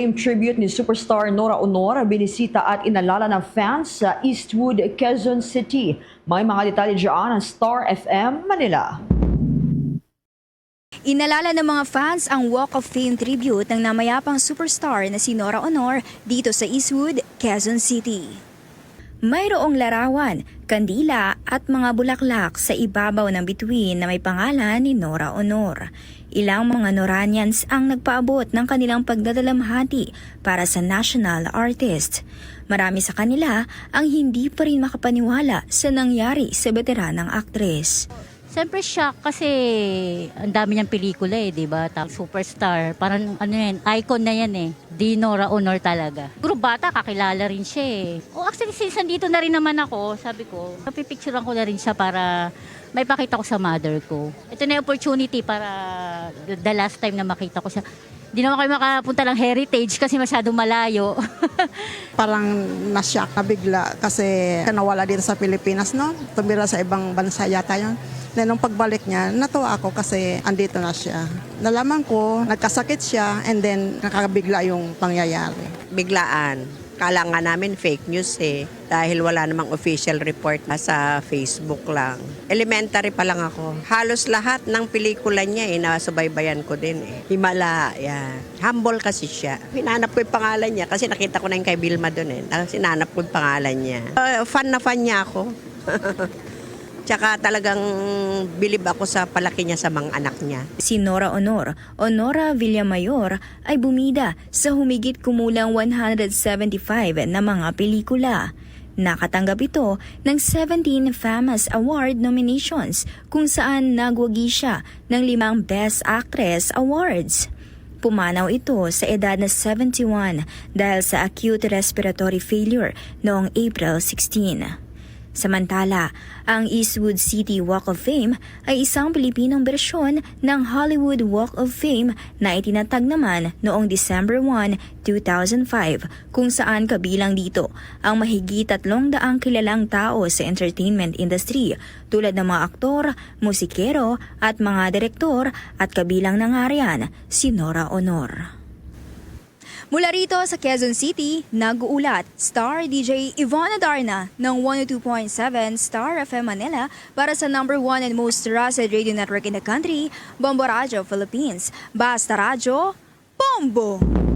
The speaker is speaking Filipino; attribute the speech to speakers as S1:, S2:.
S1: Fame tribute ni superstar Nora Honor binisita at inalala ng fans sa Eastwood, Quezon City. May mga detalye dyan ang Star FM Manila.
S2: Inalala ng mga fans ang Walk of Fame tribute ng namayapang superstar na si Nora Honor dito sa Eastwood, Quezon City. Mayroong larawan, kandila at mga bulaklak sa ibabaw ng bituin na may pangalan ni Nora Honor. Ilang mga Noranians ang nagpaabot ng kanilang pagdadalamhati para sa national artist. Marami sa kanila ang hindi pa rin makapaniwala sa nangyari sa veteranang aktres.
S3: Siyempre shock kasi ang dami niyang pelikula eh, di ba? Superstar, parang ano yan, icon na yan eh. Di Nora Honor talaga. Puro bata, kakilala rin siya eh. O actually, since nandito na rin naman ako, sabi ko, napipicturean ko na rin siya para may pakita ko sa mother ko. Ito na yung opportunity para the last time na makita ko siya. Di naman kayo makapunta ng heritage kasi masyadong malayo.
S4: parang nasyak na bigla kasi nawala dito sa Pilipinas, no? Tumira sa ibang bansa yata yun. Na nung pagbalik niya, natuwa ako kasi andito na siya. Nalaman ko, nagkasakit siya and then nakabigla yung pangyayari.
S5: biglaan. Kala nga namin fake news eh. Dahil wala namang official report na sa Facebook lang. Elementary pa lang ako. Halos lahat ng pelikula niya eh, nasubaybayan ko din eh. Himala, yan. Humble kasi siya. Hinanap ko yung pangalan niya kasi nakita ko na yung kay Vilma doon eh. Tapos hinanap ko yung pangalan niya. Uh, fan na fan niya ako. Tsaka talagang bilib ako sa palaki niya sa mga anak niya.
S2: Si Nora Honor o Nora Villamayor ay bumida sa humigit kumulang 175 na mga pelikula. Nakatanggap ito ng 17 Famous Award nominations kung saan nagwagi siya ng limang Best Actress Awards. Pumanaw ito sa edad na 71 dahil sa acute respiratory failure noong April 16. Samantala, ang Eastwood City Walk of Fame ay isang Pilipinong bersyon ng Hollywood Walk of Fame na itinatag naman noong December 1, 2005 kung saan kabilang dito ang mahigit tatlong daang kilalang tao sa entertainment industry tulad ng mga aktor, musikero at mga direktor at kabilang na nga si Nora Honor. Mula rito sa Quezon City, nag-uulat Star DJ Ivana Darna ng 102.7 Star FM Manila para sa number one and most trusted radio network in the country, Bombo Radio Philippines. Basta Radio, Bombo!